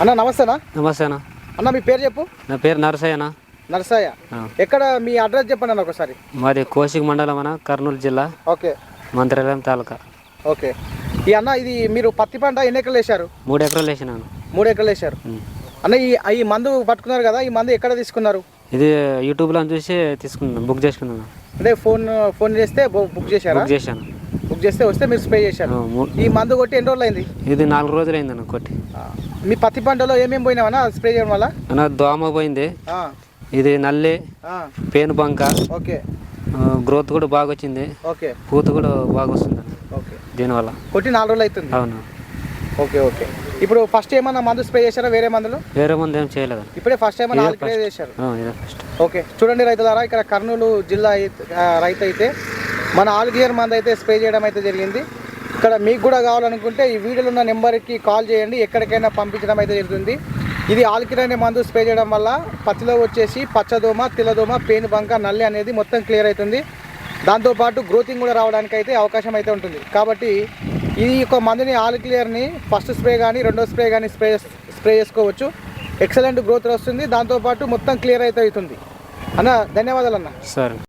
అన్న నమస్తేనా నమస్తే అన్న. అన్న మీ పేరు చెప్పు? నా పేరు నరసయ్య అన్న. నరసయ్య. ఎక్కడ మీ అడ్రస్ చెప్పండి అన్న ఒకసారి. మాది కోసిక్ మండలం అన్న కర్నూలు జిల్లా. ఓకే. మంత్రాలయం తాలూకా. ఓకే. ఈ అన్న ఇది మీరు పత్తి పంట ఎన్ని ఎకరాలు వేశారు? మూడు ఎకరాలు వేసినాను మూడు ఎకరాలు వేశారు. అన్న ఈ ఈ మందు పట్టుకున్నారు కదా ఈ మందు ఎక్కడ తీసుకున్నారు? ఇది యూట్యూబ్లో చూసి తీసుకున్నాను బుక్ చేసుకున్నాను అంటే ఫోన్ ఫోన్ చేస్తే బుక్ చేశారా? బుక్ చేశాను బుక్ చేస్తే వస్తే మీరు స్ప్రే చేశారు. ఈ మందు కొట్టి ఎన్ని రోజులు అయింది ఇది నాలుగు రోజులు అయిందన్న కొట్టి. ఆ. మీ పత్తి పంటలో ఏమేమి పోయినావన్నా స్ప్రే చేయడం వల్ల? అన్న దోమ పోయింది. ఇది నల్లి పేను బంక ఓకే. గ్రోత్ కూడా బాగా వచ్చింది. ఓకే. పూత కూడా బాగా వస్తుంది ఓకే. దీనివల్ల. కొట్టి నాలుగు రోజులు అవుతుంది. అవును. Okay okay. ఇప్పుడు ఫస్ట్ ఏమన్నా మందు స్ప్రే చేశారా? వేరే మందులు? వేరే ముందు ఏం చేయలేదు ఇప్పుడే ఫస్ట్ నాలుగు స్ప్రే చేశారు. ఓకే. చూడండి రైతులారా ఇక్కడ కర్నూలు జిల్లా రైతు అయితే మన ఆల్ గియర్ మందు అయితే స్ప్రే చేయడం అయితే జరిగింది. ఇక్కడ మీకు కూడా కావాలనుకుంటే ఈ వీడియోలో ఉన్న నెంబర్కి కాల్ చేయండి. ఎక్కడికైనా పంపించడం అయితే జరుగుతుంది. ఇది ఆల్కిరాని మందు స్ప్రే చేయడం వల్ల పత్తిలో వచ్చేసి పచ్చదోమ తెల్లదోమ పేను బంక నల్లి అనేది మొత్తం క్లియర్ అవుతుంది. దాంతోపాటు గ్రోతింగ్ కూడా రావడానికి అయితే అవకాశం అయితే ఉంటుంది. కాబట్టి ఈ యొక్క మందుని ఆల్ క్లియర్ని ఫస్ట్ స్ప్రే కానీ రెండో స్ప్రే కానీ స్ప్రే స్ప్రే చేసుకోవచ్చు. ఎక్సలెంట్ గ్రోత్ వస్తుంది. దాంతోపాటు మొత్తం క్లియర్ అయితే అవుతుంది. అన్న ధన్యవాదాలు అన్న. సరే.